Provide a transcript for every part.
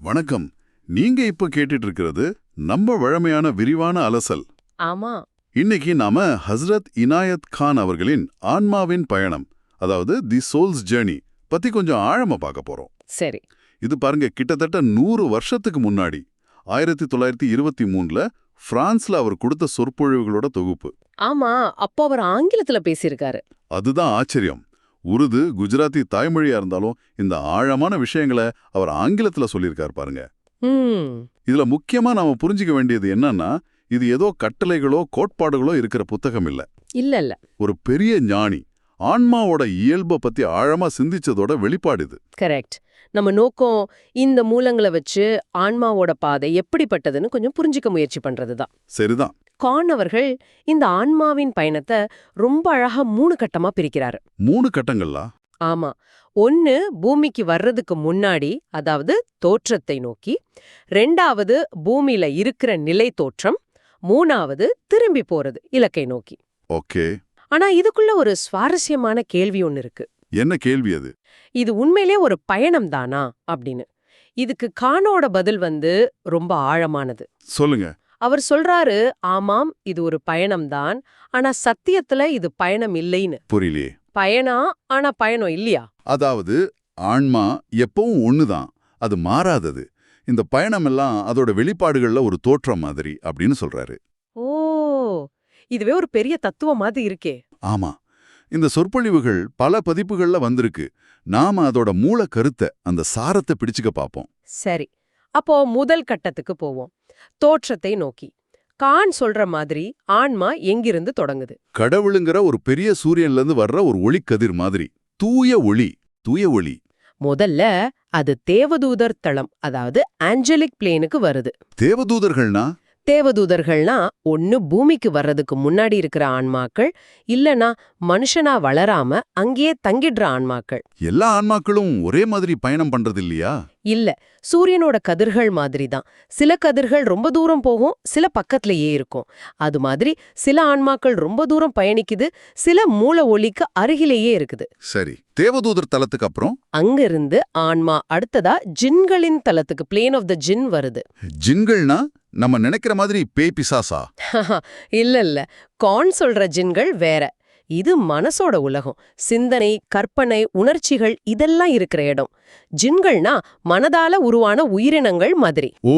வணக்கம். நீங்க இப்ப கேட்டுட்டு இருக்கிறது நம்ம வழமையான விரிவான அலசல். ஆமா. இன்னைக்கு நாம ஹஸ்ரத் இனாயத் கான் அவர்களின் ஆன்மாவின் பயணம் அதாவது தி சோல்ஸ் ஜேர்னி பத்தி கொஞ்சம் ஆழமா பார்க்க போறோம். சரி. இது பாருங்க கிட்டத்தட்ட நூறு வருஷத்துக்கு முன்னாடி ஆயிரத்தி தொள்ளாயிரத்தி இருபத்தி மூணுல பிரான்ஸ்ல அவர் கொடுத்த சொற்பொழிவுகளோட தொகுப்பு. ஆமா அப்போ அவர் ஆங்கிலத்துல பேசியிருக்காரு. அதுதான் ஆச்சரியம். உருது குஜராத்தி தாய்மொழியா இருந்தாலும் இந்த ஆழமான விஷயங்களை அவர் ஆங்கிலத்துல சொல்லியிருக்கார் பாருங்க. இதுல முக்கியமா நாம புரிஞ்சுக்க வேண்டியது என்னன்னா இது ஏதோ கட்டளைகளோ கோட்பாடுகளோ இருக்கிற புத்தகம் இல்ல. இல்ல இல்ல. ஒரு பெரிய ஞானி ஆன்மாவோட இயல்பை பத்தி ஆழமா சிந்திச்சதோட வெளிப்பாடு இது. கரெக்ட். நம்ம நோக்கம் இந்த மூலங்களை வச்சு ஆன்மாவோட பாதை எப்படிப்பட்டதுன்னு கொஞ்சம் புரிஞ்சுக்க முயற்சி பண்றதுதான். சரிதான். கான் அவர்கள் இந்த ஆன்மாவின் பயணத்தை ரொம்ப அழகா மூணு கட்டமா பிரிக்கிறாரு. மூணு கட்டங்களா? ஆமா. ஒன்னு பூமிக்கு வர்றதுக்கு முன்னாடி அதாவது தோற்றத்தை நோக்கி. ரெண்டாவது பூமியில இருக்கிற நிலை தோற்றம். மூணாவது திரும்பி போறது இலக்கை நோக்கி. ஓகே. ஆனா இதுக்குள்ள ஒரு சுவாரஸ்யமான கேள்வி ஒன்னு இருக்கு. என்ன கேள்வி அது? இது உண்மையிலே ஒரு பயணம் தானா? அப்படின்னு. இதுக்கு கானோட பதில் வந்து ரொம்ப ஆழமானது. சொல்லுங்க. அவர் சொல்றாரு ஆமாம் இது ஒரு பயணம்தான். ஆனா சத்தியத்துல இது பயணம் இல்லைன்னு. புரியலையே பயணம் ஆனா பயணம் இல்லையா? அதாவது ஆன்மா எப்பவும் ஒண்ணுதான். அது மாறாதது. இந்த பயணமெல்லாம் அதோட வெளிப்பாடுகள்ல ஒரு தோற்றம் மாதிரி அப்படின்னு சொல்றாரு. ஓ! இதுவே ஒரு பெரிய தத்துவம் மாதிரி இருக்கே. ஆமா. இந்த சொற்பொழிவுகள் பல பதிப்புகள்ல வந்திருக்கு. நாம அதோட மூல கருத்தை அந்த சாரத்தை பிடிச்சுக்க பாப்போம். சரி. அப்போ முதல் கட்டத்துக்கு போவோம். தோற்றத்தை நோக்கி. கான் சொல்ற மாதிரி ஆன்மா எங்கிருந்து தொடங்குது? கடவுளுங்கிற ஒரு பெரிய சூரியன்ல இருந்து வர்ற ஒரு ஒளிக்கதிர் மாதிரி. தூய ஒளி தூய ஒளி. முதல்ல அது தேவதூதர் தளம் அதாவது ஆஞ்சலிக் பிளேனுக்கு வருது. தேவதூதர்கள்னா? தேவதூதர்கள்னா ஒன்னு பூமிக்கு வர்றதுக்கு முன்னாடி இருக்கிற ஆன்மாக்கள் இல்லனா மனுஷனா வளராம அங்கேயே தங்கிடுற ஆன்மாக்கள். எல்லா ஆன்மாக்களும் ஒரே மாதிரி பயணம் பண்றது இல்லையா இல்ல சூரியனோட கதிர்கள் மாதிரி தான் சில கதிர்கள் ரொம்ப தூரம் போகும் சில பக்கத்திலேயே இருக்கும். அது மாதிரி சில ஆன்மாக்கள் ரொம்ப தூரம் பயணிக்குது சில மூல ஒளிக்கு அருகிலேயே இருக்குது. சரி தேவதூதர் தலத்துக்கு அப்புறம்? அங்கிருந்து ஆன்மா அடுத்ததா ஜின்களின் தலத்துக்கு பிளேன் ஆஃப் த ஜின் வருது. ஜின்கள்னா? நம்ம நினைக்கிற மாதிரி பேய் பிசாசா? இல்ல இல்ல. கான் சொல்ற ஜின்கள் வேற. இது மனசோட உலகம். சிந்தனை கற்பனை உணர்ச்சிகள் இதெல்லாம் இருக்கிற இடம். ஜின்கள்னா மனதால உருவான உயிரினங்கள் மாதிரி. ஓ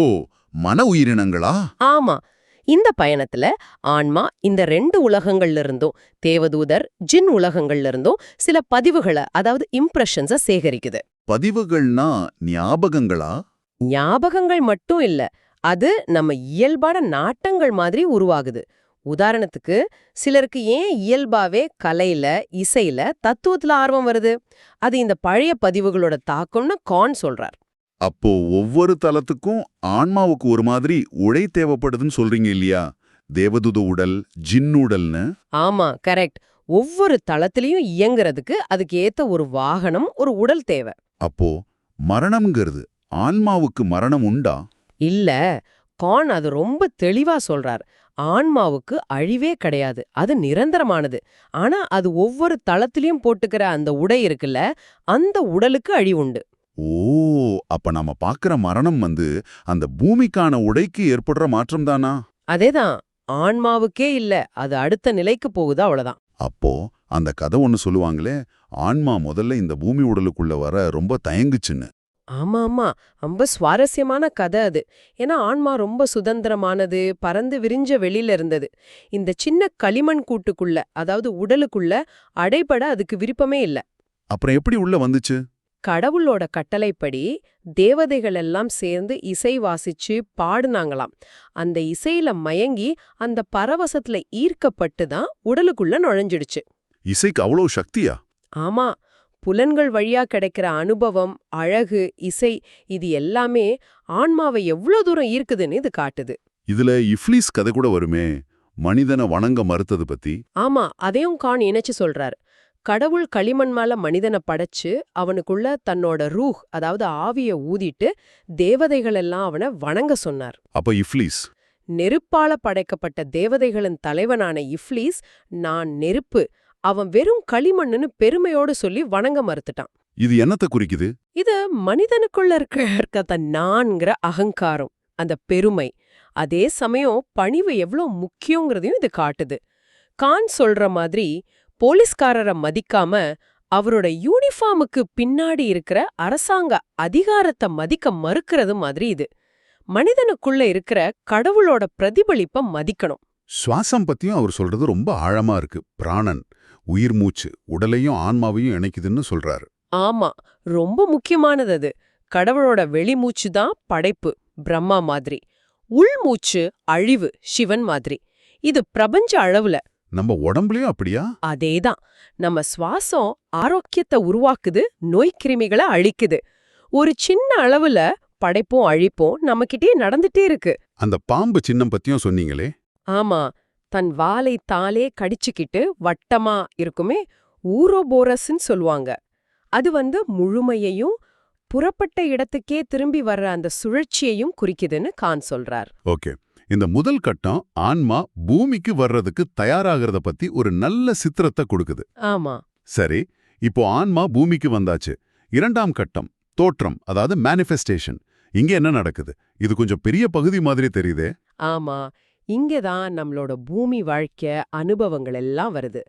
மன உயிரினங்களா? ஆமா. இந்த பயணத்துல ஆன்மா இந்த ரெண்டு உலகங்கள்ல இருந்தும் தேவதூதர் ஜின் உலகங்கள்ல இருந்தும் சில பதிவுகளை அதாவது இம்ப்ரெஷன்ஸ சேகரிக்குது. பதிவுகள்னா ஞாபகங்களா? ஞாபகங்கள் மட்டும் இல்ல. அது நம்ம இயல்பான நாட்டங்கள் மாதிரி உருவாகுது. உதாரணத்துக்கு சிலருக்கு ஏன் இயல்பாவே கலையில இசையில தத்துவத்துல ஆர்வம் வருது? அது இந்த பழைய பதிவுகளோட தாக்கம்னு கான் சொல்றார். அப்போ ஒவ்வொரு தலத்துக்கும் ஆன்மாவுக்கு ஒரு மாதிரி உடை தேவைப்படுதுன்னு சொல்றீங்க இல்லையா? தேவதூத உடல் ஜின் உடல்னு. ஆமா கரெக்ட். ஒவ்வொரு தளத்திலையும் இயங்குறதுக்கு அதுக்கு ஏத்த ஒரு வாகனம் ஒரு உடல் தேவை. அப்போ மரணம்ங்கிறது ஆன்மாவுக்கு மரணம் உண்டா? இல்ல கான் அது ரொம்ப தெளிவா சொல்றார். ஆன்மாவுக்கு அழிவே கிடையாது அது நிரந்தரமானது. ஆனா அது ஒவ்வொரு தளத்திலையும் போட்டுக்கிற அந்த உடை இருக்குல்ல அந்த உடலுக்கு அழிவுண்டு ஓ அப்ப நாம பாக்குற மரணம் வந்து அந்த பூமிக்கான உடைக்கு ஏற்படுற மாற்றம் தானா? அதேதான் ஆன்மாவுக்கே இல்ல அது அடுத்த நிலைக்கு போகுது அவ்வளவுதான். அப்போ அந்த கதை ஒன்னு சொல்லுவாங்களே ஆன்மா முதல்ல இந்த பூமி உடலுக்குள்ள வர ரொம்ப தயங்குச்சுன்னு. ஆமா ஆமா ரொம்ப சுவாரஸ்யமான கதை அது. ஏன்னா ஆன்மா ரொம்ப சுதந்திரமானது பறந்து விரிஞ்ச வெளியில இருந்தது. இந்த சின்ன களிமண் கூட்டுக்குள்ள அதாவது உடலுக்குள்ள அடைபட அதுக்கு விருப்பமே இல்ல. அப்புறம் எப்படி உள்ள வந்துச்சு? கடவுளோட கட்டளைப்படி தேவதைகள் எல்லாம் சேர்ந்து இசை வாசிச்சு பாடுனாங்களாம். அந்த இசையில மயங்கி அந்த பரவசத்துல ஈர்க்கப்பட்டு தான் உடலுக்குள்ள நுழைஞ்சிடுச்சு. இசைக்கு அவ்வளோ சக்தியா? ஆமா புலன்கள் வழியா கிடைக்கிற அனுபவம் அழகு இசை இது எல்லாமே ஆன்மாவை எவ்வளவு தூரம் ஈர்க்குதுன்னு இது காட்டுது. இதுல இஃப்லீஸ் கதை கூட வருமே. மனிதனை வணங்க மறுத்தது பத்தி. ஆமா அதையும் கான் இணைச்சு சொல்றாரு. கடவுள் களிமண் மேல மனிதனை படைச்சு அவனுக்குள்ள தன்னோட ரூஹ் அதாவது ஆவிய ஊதிட்டு தேவதைகள் எல்லாம் அவனை வணங்க சொன்னார். அப்ப இஃப்லீஸ். நெருப்பால படைக்கப்பட்ட தேவதைகளின் தலைவனான இஃப்லீஸ் நான் நெருப்பு அவன் வெறும் களிமண்ணுன்னு பெருமையோடு சொல்லி வணங்க மறுத்துட்டான். இது என்னத்த குறிக்குது? இது மனிதனுக்குள்ள இருக்க இருக்கத்த நான்கிற அகங்காரம் அந்த பெருமை. அதே சமயம் பணிவு எவ்வளோ முக்கியங்கிறதையும் இது காட்டுது. கான் சொல்ற மாதிரி போலீஸ்காரரை மதிக்காம அவரோட யூனிஃபார்முக்கு பின்னாடி இருக்கிற அரசாங்க அதிகாரத்தை மதிக்க மறுக்கிறது மாதிரி இது. மனிதனுக்குள்ள இருக்கிற கடவுளோட பிரதிபலிப்பை மதிக்கணும். சுவாசம் பத்தியும் அவர் சொல்றது ரொம்ப ஆழமா இருக்கு. பிராணன். உயிர் மூச்சு உடலையும் ஆன்மாவையும் இணைக்குதுன்னு சொல்றாரு. ஆமா ரொம்ப முக்கியமானது அது. கடவுளோட வெளிமூச்சு தான் படைப்பு பிரம்மா மாதிரி. உள்மூச்சு அழிவு சிவன் மாதிரி. இது பிரபஞ்ச அளவுல. நம்ம உடம்புலயும் அப்படியா? அதேதான். நம்ம சுவாசம் ஆரோக்கியத்தை உருவாக்குது நோய்க்கிருமிகளை அழிக்குது. ஒரு சின்ன அளவுல படைப்பும் அழிப்பும் நம்மகிட்டயே நடந்துட்டே இருக்கு. அந்த பாம்பு சின்னம் பத்தியும் சொன்னீங்களே? ஆமா. தன் வாலை தாலே கடிச்சுக்கிட்டு வட்டமா இருக்குமே ஊரோபோரஸ்ன்னு சொல்லுவாங்க. அது வந்து முழுமையையும் புறப்பட்ட இடத்துக்கே திரும்பி வர்ற அந்த சுழற்சியையும் குறிக்குதுன்னு கான் சொல்றார். ஓகே. இந்த முதல் கட்டம் ஆன்மா பூமிக்கு வர்றதுக்கு தயாராகிறத பத்தி ஒரு நல்ல சித்திரத்தை கொடுக்குது. ஆமா. சரி இப்போ ஆன்மா பூமிக்கு வந்தாச்சு. இரண்டாம் கட்டம் தோற்றம் அதாவது மேனிஃபெஸ்டேஷன் இங்க என்ன நடக்குது? இது கொஞ்சம் பெரிய பகுதி மாதிரி தெரியுதே. ஆமா. இங்கதான் நம்மளோட பூமி வாழ்க்கை அனுபவங்கள் எல்லாம் வருது.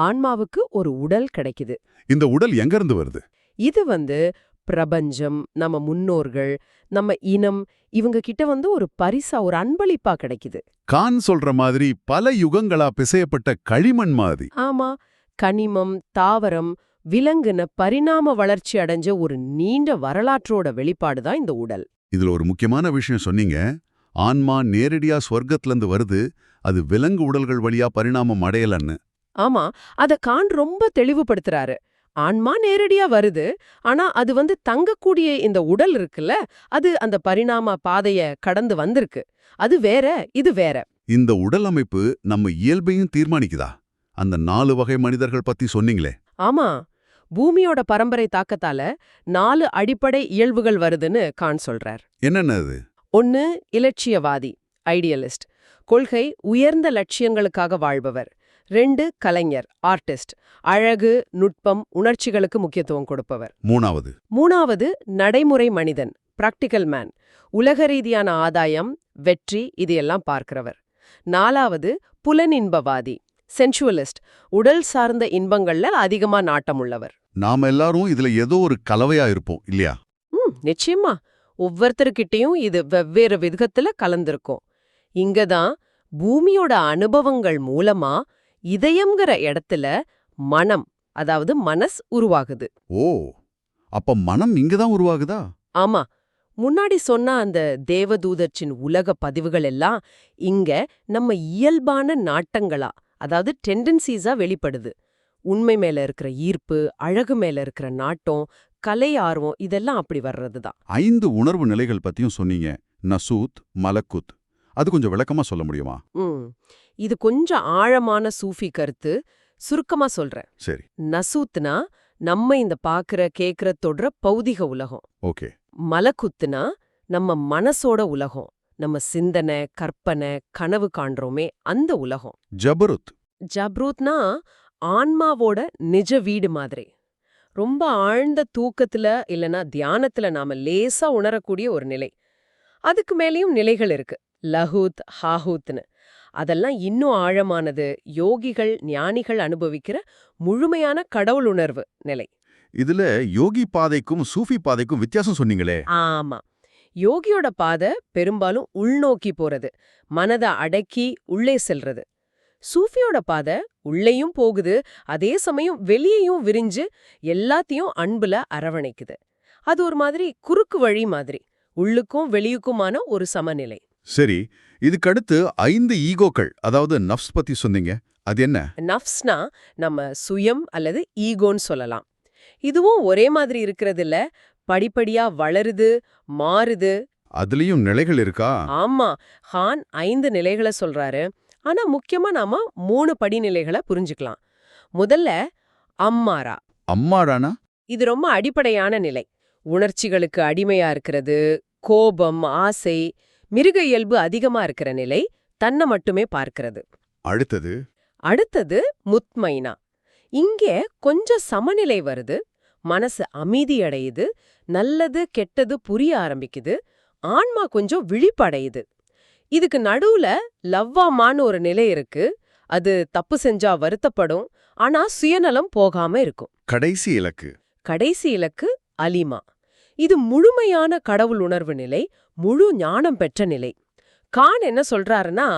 ஆன்மாவுக்கு ஒரு உடல் கிடைக்குது. இந்த உடல் எங்கிருந்து வருது? இது வந்து பிரபஞ்சம் நம்ம முன்னோர்கள் நம்ம இனம் இவங்க கிட்ட வந்து ஒரு பரிசா ஒரு அன்பளிப்பா கிடைக்குது. கான் சொல்ற மாதிரி பல யுகங்களா பிசையப்பட்ட களிமண் மாதிரி. ஆமா கனிமம் தாவரம் விலங்குன பரிணாம வளர்ச்சி அடைஞ்ச ஒரு நீண்ட வரலாற்றோட வெளிப்பாடுதான் இந்த உடல். இதுல ஒரு முக்கியமான விஷயம் சொன்னீங்க. ஆன்மா நேரடியா ஸ்வர்க்கத்திலிருந்து வருது அது விலங்கு உடல்கள் வழியா பரிணாமம் அடையலன்னு. ஆமா அத கான் ரொம்ப தெளிவுபடுத்துறாரு. ஆன்மா நேரடியா வருது ஆனா அது வந்து தங்கக்கூடிய இந்த உடல் இருக்குல்ல அது அந்த பரிணாம பாதைய கடந்து வந்திருக்கு. அது வேற இது வேற. இந்த உடல் அமைப்பு நம்ம இயல்பையும் தீர்மானிக்குதா? அந்த நாலு வகை மனிதர்கள் பத்தி சொன்னீங்களே. ஆமா பூமியோட பரம்பரை தாக்கத்தால நாலு அடிப்படை இயல்புகள் வருதுன்னு கான் சொல்றார். என்னென்ன அது? ஒன்னு இலட்சியவாதி ஐடியலிஸ்ட் கொள்கை உயர்ந்த லட்சியங்களுக்காக வாழ்பவர். ரெண்டு கலைஞர் ஆர்டிஸ்ட் அழகு நுட்பம் உணர்ச்சிகளுக்கு முக்கியத்துவம் கொடுப்பவர். மூணாவது. மூணாவது நடைமுறை மனிதன் பிராக்டிக்கல் மேன் உலக ரீதியான ஆதாயம் வெற்றி இது எல்லாம் பார்க்கிறவர். நாலாவது புலனின்பவாதி சென்சுவலிஸ்ட் உடல் சார்ந்த இன்பங்கள்ல அதிகமா நாட்டமுள்ளவர் நாம எல்லாரும் இதுல ஏதோ ஒரு கலவையா இருப்போம் இல்லையா? ம் நிச்சயமா. ஒவ்வொருத்தருக்கிட்டையும் இது வெவ்வேறு விதத்துல கலந்திருக்கும். இங்கதான் பூமியோட அனுபவங்கள் மூலமா இதயம்ங்கிற இடத்துல மனம் அதாவது மனஸ் உருவாகுது. ஓ அப்ப மனம் இங்கதான் உருவாகுதா? ஆமா முன்னாடி சொன்ன அந்த தேவதூதர்ச்சின் உலக பதிவுகள் எல்லாம் இங்க நம்ம இயல்பான நாட்டங்களா அதாவது டெண்டன்சிஸா வெளிப்படுது. உண்மை மேல இருக்கிற ஈர்ப்பு அழகு மேல இருக்கிற நாட்டம் கலை ஆர்வம் இதெல்லாம் அப்படி வர்றதுதான். ஐந்து உணர்வு நிலைகள் பத்தியும் சொன்னீங்க. நசூத் மலக்குத். அது கொஞ்சம் விளக்கமா சொல்ல முடியுமா? இது கொஞ்சம் ஆழமான சூஃபி கருத்து. சுருக்கமா சொல்றேன். சரி. நசூத்னா நம்ம இந்த பாக்குற கேக்குற தொடுற பௌதிக உலகம். ஓகே. மலக்குத்துனா நம்ம மனசோட உலகம். நம்ம சிந்தனை கற்பனை கனவு காண்றோமே அந்த உலகம். ஜபருத். ஜப்ரூத்னா ஆன்மாவோட நிஜ வீடு மாதிரி. ரொம்ப ஆழ்ந்த தூக்கத்துல இல்லனா தியானத்துல நாம லேசா உணரக்கூடிய ஒரு நிலை. அதுக்கு மேலேயும் நிலைகள் இருக்கு. லஹூத் ஹாஹூத்னு. அதெல்லாம் இன்னும் ஆழமானது. யோகிகள் ஞானிகள் அனுபவிக்கிற முழுமையான கடவுள் உணர்வு நிலை. இதுல யோகி பாதைக்கும் சூஃபி பாதைக்கும் வித்தியாசம் சொன்னீங்களே. ஆமா. யோகியோட பாதை பெரும்பாலும் உள்நோக்கி போறது. மனதை அடக்கி உள்ளே செல்றது. சூஃபியோட பாதை உள்ளேயும் போகுது அதே சமயம் வெளியேயும் விரிஞ்சு எல்லாத்தையும் அன்புல அரவணைக்குது. அது ஒரு மாதிரி குறுக்கு வழி மாதிரி உள்ளுக்கும் வெளியுக்குமான ஒரு சமநிலை. சரி இதுக்கடுத்து ஐந்து ஈகோக்கள் அதாவது நஃப்ஸ் பத்தி சொன்னீங்க அது என்ன? நஃப்ஸ்னா நம்ம சுயம் அல்லது ஈகோன்னு சொல்லலாம். இதுவும் ஒரே மாதிரி இருக்கிறதில்ல படிப்படியா வளருது மாறுது. அதுலயும் நிலைகள் இருக்கா? ஆமா ஹான் ஐந்து நிலைகளை சொல்றாரு. ஆனா முக்கியமா நாம மூணு படிநிலைகளை புரிஞ்சுக்கலாம். முதல்ல அம்மாரா. அம்மாடானா இது ரொம்ப அடிப்படையான நிலை. உணர்ச்சிகளுக்கு அடிமையா இருக்கிறது கோபம் ஆசை மிருக இயல்பு அதிகமா இருக்கிற நிலை தன்னை மட்டுமே பார்க்கிறது. அடுத்தது? அடுத்தது முத்மைனா. இங்கே கொஞ்சம் சமநிலை வருது மனசு அமைதியடையுது நல்லது கெட்டது புரிய ஆரம்பிக்குது ஆன்மா கொஞ்சம் விழிப்படையுது. இதுக்கு நடுவுல லவ்வாமான்னு ஒரு நிலை இருக்கு. அது தப்பு செஞ்சா வருத்தப்படும். ஆனா சுயநலம் போகாம இருக்கும். கடைசி இலக்கு. கடைசி இலக்கு அலிமா. இது முழுமையான கடவுள் உணர்வு நிலை முழு ஞானம் பெற்ற நிலை. கான் என்ன சொல்றாருன்னா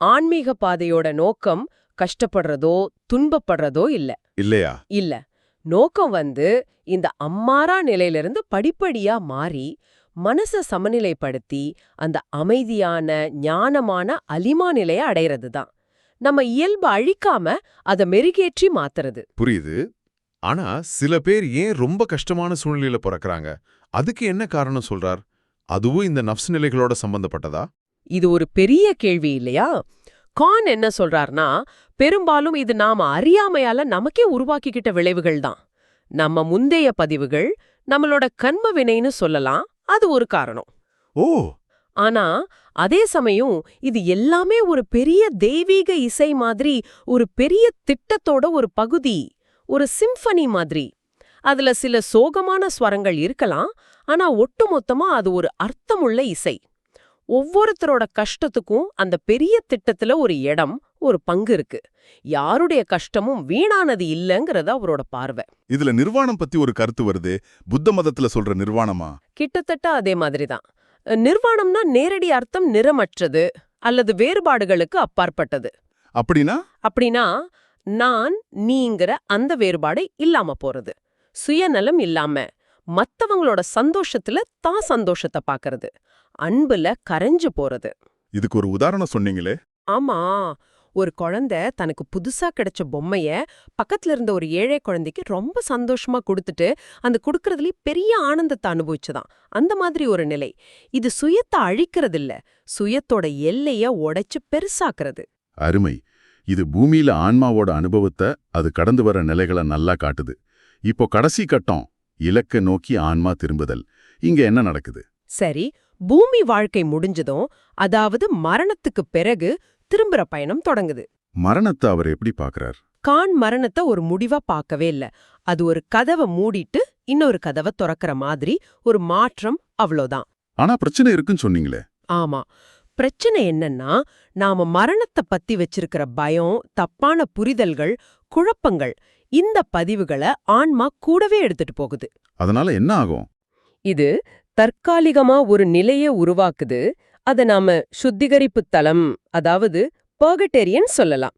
ஆன்மீக பாதையோட நோக்கம் கஷ்டப்படுறதோ துன்பப்படுறதோ இல்ல. இல்லையா? இல்ல. நோக்கம் வந்து இந்த அம்மாரா நிலையிலிருந்து படிப்படியா மாறி மனச சமநிலைப்படுத்தி அந்த அமைதியான ஞானமான அலிமா நிலைய அடையிறது தான் நம்ம இயல்பு அழிக்காம அத மெருகேற்றி மாத்துறது. புரியுது. ஆனா சில பேர் ஏன் ரொம்ப கஷ்டமான சூழ்நிலையில பிறக்கறாங்க? அதுக்கு என்ன காரணம் சொல்றார்? அதுவும் இந்த நஃப்ஸ் நிலைகளோட சம்பந்தப்பட்டதா? இது ஒரு பெரிய கேள்வி இல்லையா? கான் என்ன சொல்றார்னா பெரும்பாலும் இது நாம அறியாமையால நமக்கே உருவாக்கிக்கிட்ட விளைவுகள் தான் நம்ம முந்தைய பதிவுகள் நம்மளோட கண்ம வினைன்னு சொல்லலாம். அது ஒரு காரணம். ஓ! ஆனா அதே சமயம் இது எல்லாமே ஒரு பெரிய தெய்வீக இசை மாதிரி ஒரு பெரிய திட்டத்தோட ஒரு பகுதி ஒரு சிம்பனி மாதிரி. அதுல சில சோகமான ஸ்வரங்கள் இருக்கலாம் ஆனா ஒட்டுமொத்தமா அது ஒரு அர்த்தமுள்ள இசை. ஒவ்வொருத்தரோட கஷ்டத்துக்கும் அந்த பெரிய திட்டத்துல ஒரு இடம் ஒரு பங்கு இருக்கு. யாருடைய கஷ்டமும் வீணானது இல்லைங்கிறது அவரோட பார்வை. இதுல நிர்வாணம் பத்தி ஒரு கருத்து வருது. புத்த மதத்துல சொல்ற நிர்வாணமா? கிட்டத்தட்ட அதே மாதிரிதான் நிர்வாணம்னா நேரடி அர்த்தம் நிறமற்றது அல்லது வேறுபாடுகளுக்கு அப்பாற்பட்டது. அப்படின்னா? அப்படின்னா நான் நீங்கிற அந்த வேறுபாடு இல்லாம போறது. சுயநலம் இல்லாம மத்தவங்களோட சந்தோஷத்துல தான் சந்தோஷத்தை பாக்குறது. அன்புல கரைஞ்சு போறது. இதுக்கு ஒரு உதாரணம் சொன்னீங்களே? ஆமா. ஒரு குழந்தை தனக்கு புதுசா கிடைச்ச பொம்மைய பக்கத்துல இருந்த ஒரு ஏழை குழந்தைக்கு ரொம்ப சந்தோஷமா கொடுத்துட்டு அந்த கொடுக்கறதுலயே பெரிய ஆனந்தத்தை அனுபவிச்சுதான். அந்த மாதிரி ஒரு நிலை. இது சுயத்தை அழிக்கிறது இல்ல சுயத்தோட எல்லைய உடைச்சு பெருசாக்குறது. அருமை. இது பூமியில ஆன்மாவோட அனுபவத்தை அது கடந்து வர நிலைகளை நல்லா காட்டுது. இப்போ கடைசி கட்டம் இலக்க நோக்கி ஆன்மா திரும்புதல். இங்க என்ன நடக்குது? சரி. பூமி வாழ்க்கை முடிஞ்சதும் அதாவது மரணத்துக்கு பிறகு திரும்புற பயணம் தொடங்குது. மரணத்தை அவர் எப்படி பார்க்கறார்? கான் மரணத்தை ஒரு முடிவா பார்க்கவே இல்ல. அது ஒரு கதவை மூடிட்டு இன்னொரு கதவை திறக்கிற மாதிரி ஒரு மாற்றம் அவ்வளோதான். ஆனா பிரச்சனை இருக்குன்னு சொன்னீங்களே. ஆமா. பிரச்சனை என்னன்னா நாம மரணத்தை பத்தி வச்சிருக்கிற பயம் தப்பான புரிதல்கள் குழப்பங்கள் இந்த பதிவுகளை ஆன்மா கூடவே எடுத்துட்டு போகுது. அதனால என்ன ஆகும்? இது தற்காலிகமா ஒரு நிலைய உருவாக்குது. அத நாம சுத்திகரிப்பு தலம் அதாவது பர்கட்டேரியன் சொல்லலாம்.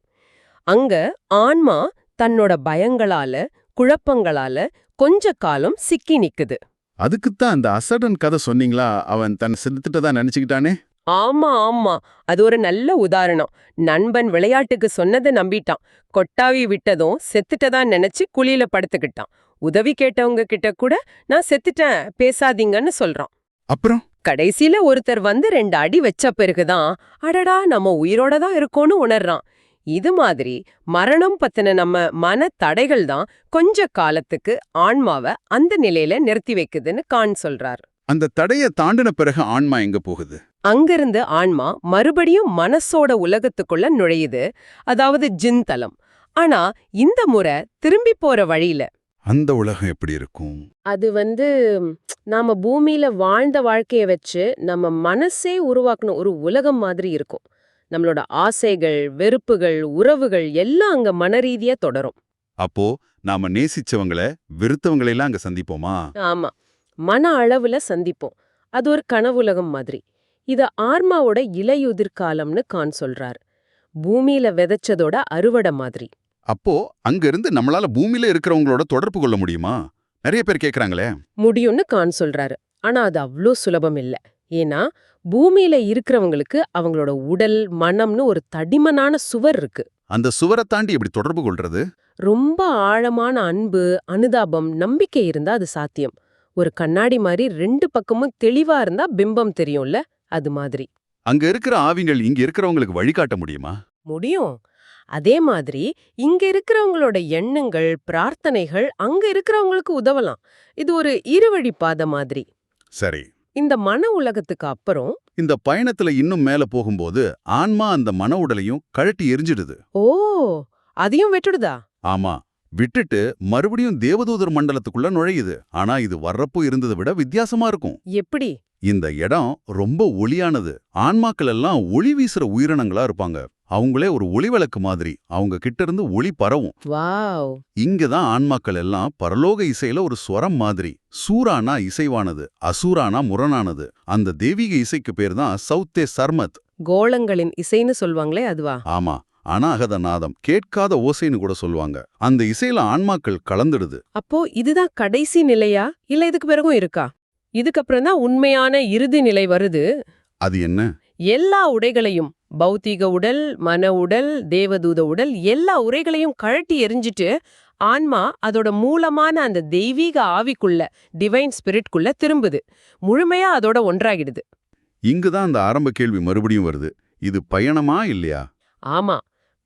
அங்க ஆன்மா தன்னோட பயங்களால குழப்பங்களால கொஞ்ச காலம் சிக்கி நிக்குது. அதுக்குத்தான் அந்த அசடன் கதை சொன்னீங்களா? அவன் தன் செத்துட்டதா நினைச்சுக்கிட்டானே? ஆமா ஆமா. அது ஒரு நல்ல உதாரணம். நண்பன் விளையாட்டுக்கு சொன்னதை நம்பிட்டான். கொட்டாவி விட்டதும் செத்துட்டதா நினைச்சு குழியில படுத்துக்கிட்டான். உதவி கேட்டவங்க கிட்ட கூட நான் செத்துட்டேன் பேசாதீங்கன்னு சொல்றான். அப்புறம்? கடைசியில ஒருத்தர் வந்து ரெண்டு அடி வச்ச பிறகுதான் அடடா நம்ம உயிரோட தான் இருக்கோன்னு உணர்றான். இது மாதிரி மரணம் பத்தின நம்ம மன தடைகள் தான் கொஞ்ச காலத்துக்கு ஆன்மாவை அந்த நிலையில நிறுத்தி வைக்குதுன்னு கான் சொல்றார். அந்த தடைய தாண்டின பிறகு ஆன்மா எங்க போகுது? அங்கிருந்து ஆன்மா மறுபடியும் மனசோட உலகத்துக்குள்ள நுழையுது. அதாவது ஜின்தலம் ஆனா இந்த முறை திரும்பி போற வழியில அந்த உலகம் எப்படி இருக்கும்? அது வந்து நாம பூமியில வாழ்ந்த வாழ்க்கைய வச்சு நம்ம மனசே உருவாக்குன ஒரு உலகம் மாதிரி இருக்கும். நம்மளோட ஆசைகள் வெறுப்புகள் உறவுகள் எல்லாம் அங்க மனரீதியா தொடரும். அப்போ நாம நேசிச்சவங்கள வெறுத்தவங்களெல்லாம் அங்க சந்திப்போமா? ஆமா. மன அளவுல சந்திப்போம். அது ஒரு கனவுலகம் மாதிரி. இத ஆர்மாவோட இலையுதிர் காலம்னு கான் சொல்றார். பூமியில விதைச்சதோட அறுவடை மாதிரி. அப்போ அங்க இருந்து நம்மளால பூமியில இருக்கிறவங்களோட தொடர்பு கொள்ள முடியுமா? நிறைய பேர் கேக்குறாங்களே. முடியும்னு கான் சொல்றாரு. ஆனா அது அவ்ளோ சுலபம் இல்ல. ஏன்னா பூமியில இருக்கிறவங்களுக்கு அவங்களோட உடல் மனம்னு ஒரு தடிமனான சுவர் இருக்கு. அந்த சுவரை தாண்டி எப்படி தொடர்பு கொள்றது? ரொம்ப ஆழமான அன்பு அனுதாபம் நம்பிக்கை இருந்தா அது சாத்தியம். ஒரு கண்ணாடி மாதிரி ரெண்டு பக்கமும் தெளிவா இருந்தா பிம்பம் தெரியும்ல அது மாதிரி. அங்க இருக்கிற ஆவிகள் இங்க இருக்கிறவங்களுக்கு வழிகாட்ட முடியுமா? முடியும். அதே மாதிரி இங்க இருக்கிறவங்களோட எண்ணங்கள் பிரார்த்தனைகள் அங்க இருக்கிறவங்களுக்கு உதவலாம். இது ஒரு இருவழி பாதை மாதிரி. சரி. இந்த மன உலகத்துக்கு அப்புறம் இந்த பயணத்துல இன்னும் மேல போகும்போது ஆன்மா அந்த மன உடலையும் கழட்டி எரிஞ்சிடுது. ஓ! அதையும் வெட்டுடுதா? ஆமா. விட்டுட்டு மறுபடியும் தேவதூதர் மண்டலத்துக்குள்ள நுழையுது. ஆனா இது வர்றப்போ இருந்ததை விட வித்தியாசமா இருக்கும். எப்படி? இந்த இடம் ரொம்ப ஒளியானது. ஆன்மாக்கள் எல்லாம் ஒளி வீசுற உயிரினங்களா இருப்பாங்க. அவங்களே ஒரு ஒளிவிளக்கு மாதிரி. அவங்க கிட்ட இருந்து ஒளி பரவும். வாவ். இங்கதான் ஆன்மாக்கள் எல்லாம் பரலோக இசையில ஒரு ஸ்வரம் மாதிரி. சூரானா இசைவானது அசூரானா முரணானது. அந்த தெய்வீக இசைக்கு பேர் தான் சௌத்தே சர்மத். கோளங்களின் இசைன்னு சொல்வாங்களே அதுவா? ஆமா அனாகத நாதம் கேட்காத ஓசைன்னு கூட சொல்லுவாங்க. அந்த இசையில ஆன்மாக்கள் கலந்துடுது. அப்போ இதுதான் கடைசி நிலையா? இல்ல இதுக்கு பிறகும் இருக்கா? இதுக்கப்புறம் தான் உண்மையான இறுதி நிலை வருது. அது என்ன? எல்லா உடைகளையும் பௌத்தீக உடல் மன உடல் தேவதூத உடல் எல்லா உரைகளையும் கழட்டி எரிஞ்சிட்டு ஆன்மா அதோட மூலமான அந்த தெய்வீக ஆவிக்குள்ள டிவைன் ஸ்பிரிட்குள்ள திரும்புது. முழுமையா அதோட ஒன்றாகிடுது. இங்குதான் அந்த ஆரம்ப கேள்வி மறுபடியும் வருது. இது பயணமா இல்லையா? ஆமா.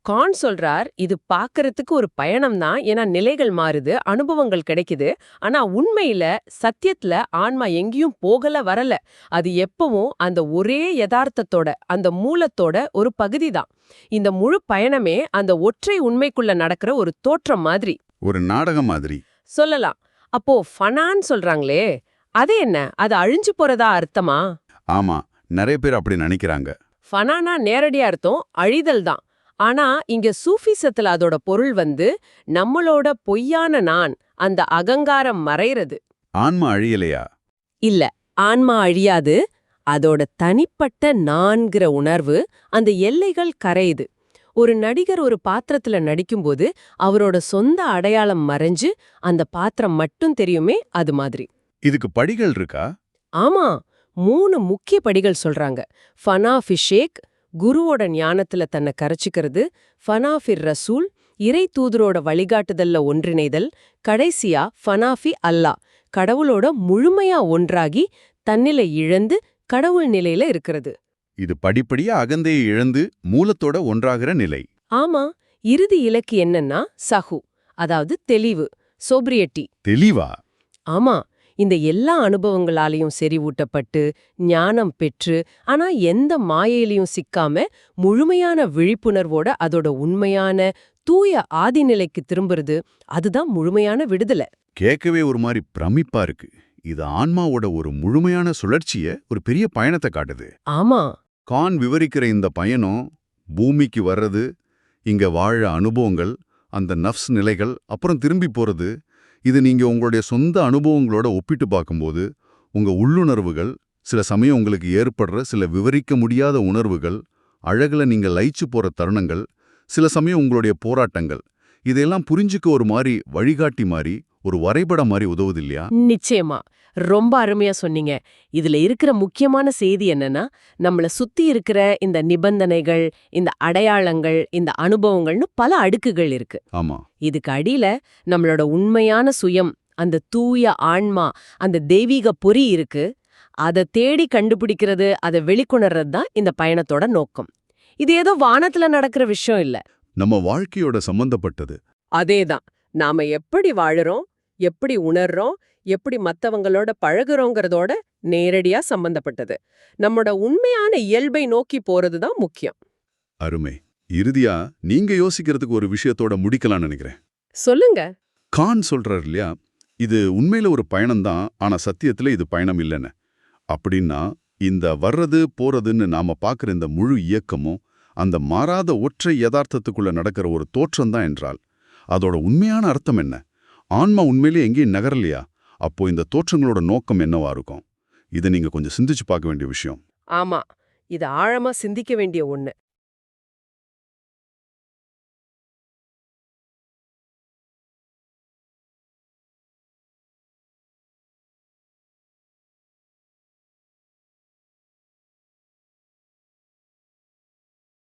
கான் சொல்றார் இது பார்க்கறதுக்கு ஒரு பயணம் தான் ஏன்னா நிலைகள் மாறுது அனுபவங்கள் கிடைக்குது. ஆனா உண்மையில சத்தியத்துல ஆன்மா எங்கேயும் போகல வரல. அது எப்பவும் அந்த ஒரே யதார்த்தத்தோட அந்த மூலத்தோட ஒரு பகுதி தான் இந்த முழு பயணமே அந்த ஒற்றை உண்மைக்குள்ள நடக்கிற ஒரு தோற்றம் மாதிரி. ஒரு நாடகம் மாதிரி. சொல்லலாம். அப்போ ஃபனான்னு சொல்றாங்களே அது என்ன? அது அழிஞ்சு போறதா அர்த்தமா? ஆமா நிறைய பேர் அப்படி நினைக்கிறாங்க. ஃபனானா நேரடி அர்த்தம் அழிதல் தான். ஆனா இங்க சூஃபிசத்துல அதோட பொருள் வந்து நம்மளோட பொய்யான நான் அந்த அகங்காரம் மறைறது ஆன்மா அழியலையா? இல்ல ஆன்மா அழியாது. அதோட தனிப்பட்ட நான்கிற உணர்வு அந்த எல்லைகள் கரையுது. ஒரு நடிகர் ஒரு பாத்திரத்துல நடிக்கும்போது அவரோட சொந்த அடையாளம் மறைஞ்சு அந்த பாத்திரம் மட்டும் தெரியுமே அது மாதிரி. இதுக்கு படிகள் இருக்கா? ஆமா மூணு முக்கிய படிகள் சொல்றாங்க. ஃபனாஃபி ஷேக் குருவோட ஞானத்துல தன்னை கரைச்சிக்கிறது ஃபனாஃபிர் ரசூல் இறை தூதரோட வழிகாட்டுதல்ல ஒன்றிணைதல் கடைசியா ஃபனாஃபி அல்லா கடவுளோட முழுமையா ஒன்றாகி தன்னிலை இழந்து கடவுள் நிலையில இருக்கிறது. இது படிப்படியா அகந்தையை இழந்து மூலத்தோட ஒன்றாகிற நிலை. ஆமா இறுதி இலக்கு என்னன்னா சஹு அதாவது தெளிவு சோப்ரியட்டி. தெளிவா? ஆமா இந்த எல்லா அனுபவங்களாலையும் செறிவூட்டப்பட்டு ஞானம் பெற்று ஆனா எந்த மாயையிலையும் சிக்காம முழுமையான விழிப்புணர்வோட அதோட உண்மையான தூய ஆதிநிலைக்கு திரும்புறது அதுதான் முழுமையான விடுதலை. கேட்கவே ஒரு மாதிரி பிரமிப்பா இருக்கு. இது ஆன்மாவோட ஒரு முழுமையான சுழற்சிய ஒரு பெரிய பயணத்தை காட்டுது. ஆமா. கான் விவரிக்கிற இந்த பயணம் பூமிக்கு வர்றது இங்க வாழ அனுபவங்கள் அந்த நஃப்ஸ் நிலைகள் அப்புறம் திரும்பி போறது இது நீங்க உங்களுடைய சொந்த அனுபவங்களோட ஒப்பிட்டு பார்க்கும்போது உங்க உள்ளுணர்வுகள் சில சமயம் உங்களுக்கு ஏற்படுற சில விவரிக்க முடியாத உணர்வுகள் அழகுல நீங்க லயிச்சு போற தருணங்கள் சில சமயம் உங்களுடைய போராட்டங்கள் இதையெல்லாம் புரிஞ்சுக்க ஒரு மாதிரி வழிகாட்டி மாதிரி ஒரு வரைபடம் மாதிரி உதவுது இல்லையா? நிச்சயமா. ரொம்ப அருமையா சொன்னீங்க. இதுல இருக்கிற முக்கியமான செய்தி என்னன்னா நம்மள சுத்தி இருக்கிற இந்த நிபந்தனைகள் இந்த அடையாளங்கள் இந்த அனுபவங்கள்னு பல அடுக்குகள் இருக்கு. ஆமா. இதுக்கு அடியில நம்மளோட உண்மையான சுயம் அந்த தூய ஆன்மா அந்த தெய்வீக பொறி இருக்கு. அதை தேடி கண்டுபிடிக்கிறது அதை வெளிக்கொணர்றது தான் இந்த பயணத்தோட நோக்கம். இது ஏதோ வானத்துல நடக்கிற விஷயம் இல்ல. நம்ம வாழ்க்கையோட சம்பந்தப்பட்டது. அதேதான். நாம எப்படி வாழுறோம் எப்படி உணர்றோம் எப்படி மத்தவங்களோட பழகுறோங்கிறதோட நேரடியா சம்பந்தப்பட்டது. நம்மோட உண்மையான இயல்பை நோக்கி போறது தான் முக்கியம். அருமை. இறுதியா நீங்க யோசிக்கிறதுக்கு ஒரு விஷயத்தோட முடிக்கலாம்னு நினைக்கிறேன். சொல்லுங்க. கான் சொல்றார் இல்லையா? இது உண்மையில ஒரு பயணம்தான் ஆனா சத்தியத்துல இது பயணம் இல்லைன்னு. அப்படின்னா இந்த வர்றது போறதுன்னு நாம பார்க்குற இந்த முழு இயக்கமும் அந்த மாறாத ஒற்றை யதார்த்தத்துக்குள்ள நடக்கிற ஒரு தோற்றம்தான் என்றால் அதோட உண்மையான அர்த்தம் என்ன? ஆன்மா உண்மையிலே எங்கேயும் நகரலையா? அப்போ இந்த தோற்றங்களோட நோக்கம் என்னவா இருக்கும்? இதை நீங்க கொஞ்சம் சிந்திச்சு பார்க்க வேண்டிய விஷயம். ஆமா. இது ஆழமா சிந்திக்க வேண்டிய ஒண்ணு.